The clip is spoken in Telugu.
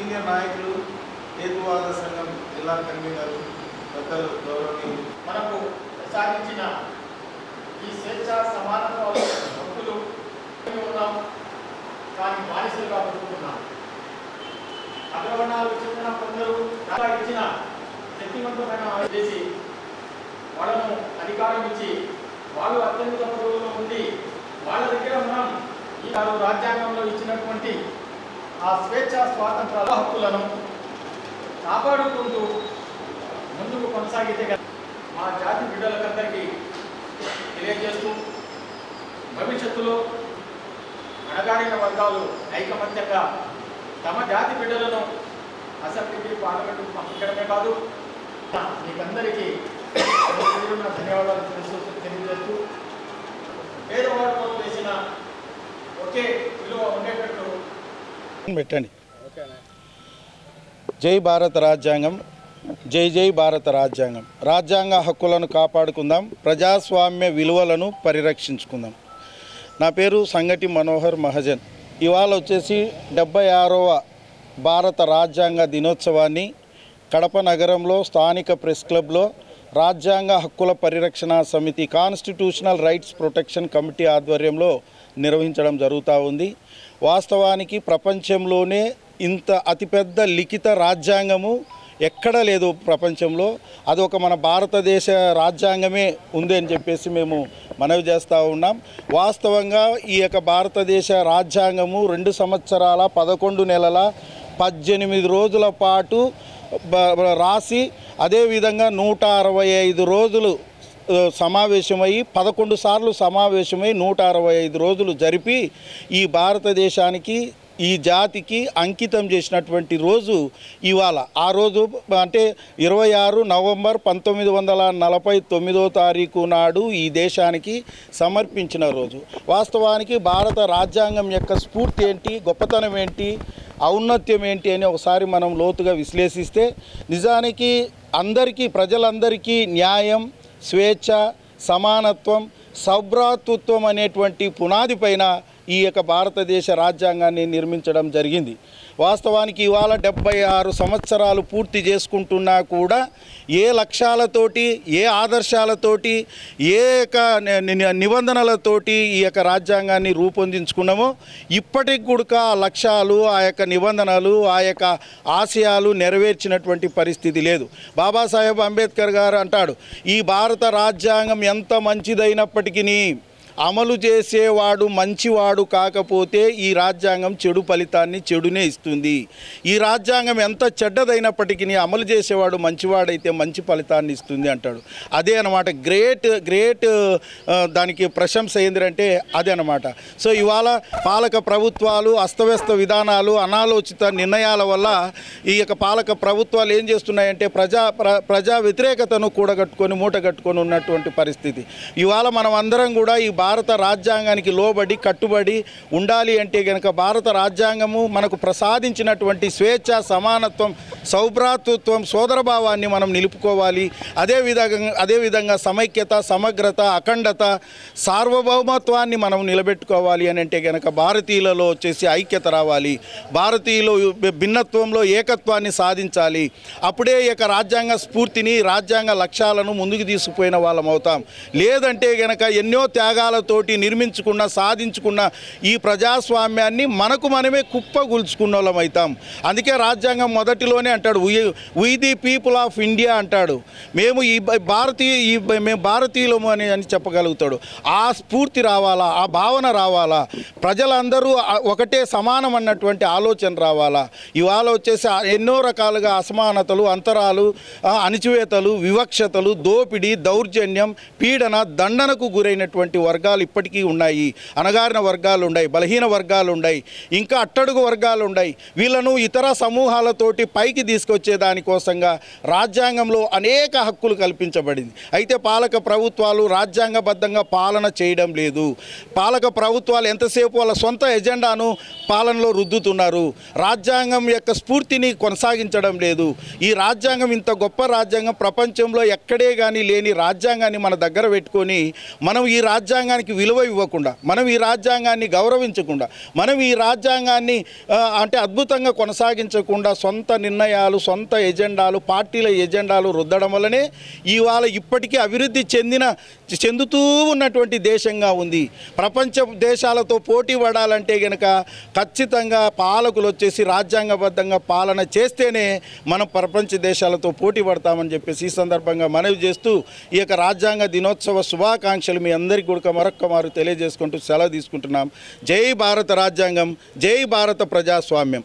సీనియర్ నాయకులు హేతువాద సంఘం జిల్లా కన్వీనర్ పెద్దలు గౌరవనీయులు. మనకు ప్రసాదించిన ఈ స్వేచ్ఛ సమానత్వ హక్కులు ఉన్నాం కానీ బానిసలుగా బతుకుతున్నాం అగ్రవర్ణాలు చెందిన కొందరు ఇచ్చిన శక్తివంతమైన చేసి వాళ్ళను అధికారం ఇచ్చి వాళ్ళు అత్యంత పదవుల్లో ఉండి వాళ్ళ దగ్గర మనం ఈ రాజ్యాంగంలో ఇచ్చినటువంటి ఆ స్వేచ్ఛ స్వాతంత్ర హక్కులను కాపాడుకుంటూ ముందుకు కొనసాగితే కదా మా జాతి బిడ్డలకందరికీ తెలియజేస్తూ భవిష్యత్తులో అణగారిన వర్గాలు ఐకమత్యంగా తమ జాతి బిడ్డలను అసెంబ్లీకి పార్లమెంటుకు పంపించడమే కాదు మీకందరికీ ధన్యవాదాలు తెలుసు తెలియజేస్తూ పేదవాడు కోసం వేసిన ఒకే విలువ ఉండేటట్టు పెట్టండి. జై భారత రాజ్యాంగం జై జై భారత రాజ్యాంగం. రాజ్యాంగ హక్కులను కాపాడుకుందాం ప్రజాస్వామ్య విలువలను పరిరక్షించుకుందాం. నా పేరు సంగటి మనోహర్ మహజన్. ఇవాళ వచ్చేసి డెబ్బై ఆరవ భారత రాజ్యాంగ దినోత్సవాన్ని కడప నగరంలో స్థానిక ప్రెస్ క్లబ్లో రాజ్యాంగ హక్కుల పరిరక్షణ సమితి కాన్స్టిట్యూషనల్ రైట్స్ ప్రొటెక్షన్ కమిటీ ఆధ్వర్యంలో నిర్వహించడం జరుగుతూ ఉంది. వాస్తవానికి ప్రపంచంలోనే ఇంత అతిపెద్ద లిఖిత రాజ్యాంగము ఎక్కడ లేదు ప్రపంచంలో. అది ఒక మన భారతదేశ రాజ్యాంగమే ఉంది అని చెప్పేసి మేము మనవి చేస్తూ ఉన్నాం. వాస్తవంగా ఈ యొక్క భారతదేశ రాజ్యాంగము రెండు సంవత్సరాల పదకొండు నెలల పద్దెనిమిది రోజుల పాటు రాసి అదేవిధంగా నూట అరవై ఐదు రోజులు సమావేశమై పదకొండు సార్లు సమావేశమై నూట అరవై ఐదు రోజులు జరిపి ఈ భారతదేశానికి ఈ జాతికి అంకితం చేసినటువంటి రోజు ఇవాళ. ఆ రోజు అంటే ఇరవై ఆరు నవంబర్ పంతొమ్మిది వందల నలభై తొమ్మిదో తారీఖు నాడు ఈ దేశానికి సమర్పించిన రోజు. వాస్తవానికి భారత రాజ్యాంగం యొక్క స్ఫూర్తి ఏంటి గొప్పతనం ఏంటి ఔన్నత్యం ఏంటి అని ఒకసారి మనం లోతుగా విశ్లేషిస్తే నిజానికి అందరికీ ప్రజలందరికీ న్యాయం స్వేచ్ఛ సమానత్వం సౌభ్రాతృత్వం అనేటువంటి పునాది పైన ఈ యొక్క భారతదేశ రాజ్యాంగాన్ని నిర్మించడం జరిగింది. వాస్తవానికి ఇవాళ డెబ్బై ఆరు సంవత్సరాలు పూర్తి చేసుకుంటున్నా కూడా ఏ లక్ష్యాలతోటి ఏ ఆదర్శాలతోటి ఏ యొక్క నిబంధనలతోటి ఈ యొక్క రాజ్యాంగాన్ని రూపొందించుకున్నామో ఇప్పటికి కూడా ఆ లక్ష్యాలు ఆ యొక్క నిబంధనలు ఆ యొక్క ఆశయాలు నెరవేర్చినటువంటి పరిస్థితి లేదు. బాబాసాహెబ్ అంబేద్కర్ గారు అంటాడు ఈ భారత రాజ్యాంగం ఎంత మంచిదైనప్పటికీ అమలు చేసేవాడు మంచివాడు కాకపోతే ఈ రాజ్యాంగం చెడు ఫలితాన్ని చెడునే ఇస్తుంది. ఈ రాజ్యాంగం ఎంత చెడ్డదైనప్పటికీ అమలు చేసేవాడు మంచివాడైతే మంచి ఫలితాన్ని ఇస్తుంది అంటాడు. అదే అనమాట గ్రేట్ గ్రేట్ దానికి ప్రశంస ఏంటంటే అదే అనమాట సో ఇవాళ పాలక ప్రభుత్వాలు అస్తవ్యస్త విధానాలు అనాలోచిత నిర్ణయాల వల్ల ఈ యొక్క పాలక ప్రభుత్వాలు ఏం చేస్తున్నాయంటే ప్రజా ప్ర ప్రజా వ్యతిరేకతను కూడగట్టుకొని మూటగట్టుకొని ఉన్నటువంటి పరిస్థితి. ఇవాళ మనం అందరం కూడా ఈ భారత రాజ్యాంగానికి లోబడి కట్టుబడి ఉండాలి అంటే కనుక భారత రాజ్యాంగము మనకు ప్రసాదించినటువంటి స్వేచ్ఛ సమానత్వం సౌభ్రాతృత్వం సోదరభావాన్ని మనం నిలుపుకోవాలి. అదేవిధంగా అదేవిధంగా సమైక్యత సమగ్రత అఖండత సార్వభౌమత్వాన్ని మనం నిలబెట్టుకోవాలి అని అంటే కనుక భారతీయులలో వచ్చేసి ఐక్యత రావాలి. భారతీయులు భిన్నత్వంలో ఏకత్వాన్ని సాధించాలి. అప్పుడే ఇక యొక్క రాజ్యాంగ స్ఫూర్తిని రాజ్యాంగ లక్ష్యాలను ముందుకు తీసుకుపోయిన వాళ్ళం అవుతాం. లేదంటే కనుక ఎన్నో త్యాగాలతోటి నిర్మించుకున్న సాధించుకున్న ఈ ప్రజాస్వామ్యాన్ని మనకు మనమే కుప్పగూల్చుకున్న వాళ్ళం అవుతాం అందుకే రాజ్యాంగం మొదటిలోనే అంటాడు we the people of India అంటాడు. మేము ఈ భారతీయ ఈ మేము భారతీయులము అని అని చెప్పగలుగుతాడు. ఆ స్ఫూర్తి రావాలా? ఆ భావన రావాలా? ప్రజలందరూ ఒకటే సమానం అన్నటువంటి ఆలోచన రావాలా? ఇవాళ వచ్చేసి ఎన్నో రకాలుగా అసమానతలు అంతరాలు అణిచివేతలు వివక్షతలు దోపిడీ దౌర్జన్యం పీడన దండనకు గురైనటువంటి వర్గాలు ఇప్పటికీ ఉన్నాయి అణగారిన వర్గాలు ఉన్నాయి బలహీన వర్గాలు ఉన్నాయి ఇంకా అట్టడుగు వర్గాలు ఉన్నాయి. వీళ్ళను ఇతర సమూహాలతోటి పైకి తీసుకొచ్చే దానికోసంగా రాజ్యాంగంలో అనేక హక్కులు కల్పించబడింది. అయితే పాలక ప్రభుత్వాలు రాజ్యాంగబద్ధంగా పాలన చేయడం లేదు. పాలక ప్రభుత్వాలు ఎంతసేపు వాళ్ళ సొంత ఎజెండాను పాలనలో రుద్దుతున్నారు. రాజ్యాంగం యొక్క స్ఫూర్తిని కొనసాగించడం లేదు. ఈ రాజ్యాంగం ఇంత గొప్ప రాజ్యాంగం ప్రపంచంలో ఎక్కడే కానీ లేని రాజ్యాంగాన్ని మన దగ్గర పెట్టుకొని మనం ఈ రాజ్యాంగ రాజ్యాంగానికి విలువ ఇవ్వకుండా మనం ఈ రాజ్యాంగాన్ని గౌరవించకుండా మనం ఈ రాజ్యాంగాన్ని అంటే అద్భుతంగా కొనసాగించకుండా సొంత నిర్ణయాలు సొంత ఎజెండాలు పార్టీల ఎజెండాలు రుద్దడం వల్లనే ఇవాళ ఇప్పటికీ అభివృద్ధి చెందిన చెందుతూ ఉన్నటువంటి దేశంగా ఉంది. ప్రపంచ దేశాలతో పోటీ పడాలంటే గనక ఖచ్చితంగా పాలకులు వచ్చేసి రాజ్యాంగబద్ధంగా పాలన చేస్తేనే మనం ప్రపంచ దేశాలతో పోటీ పడతామని చెప్పేసి ఈ సందర్భంగా మనవి చేస్తూ ఈ యొక్క రాజ్యాంగ దినోత్సవ శుభాకాంక్షలు మీ అందరికీ కూడా మరొక్క మారు తెలియజేసుకుంటూ సెలవు తీసుకుంటున్నాం. జై భారత రాజ్యాంగం జై భారత ప్రజాస్వామ్యం.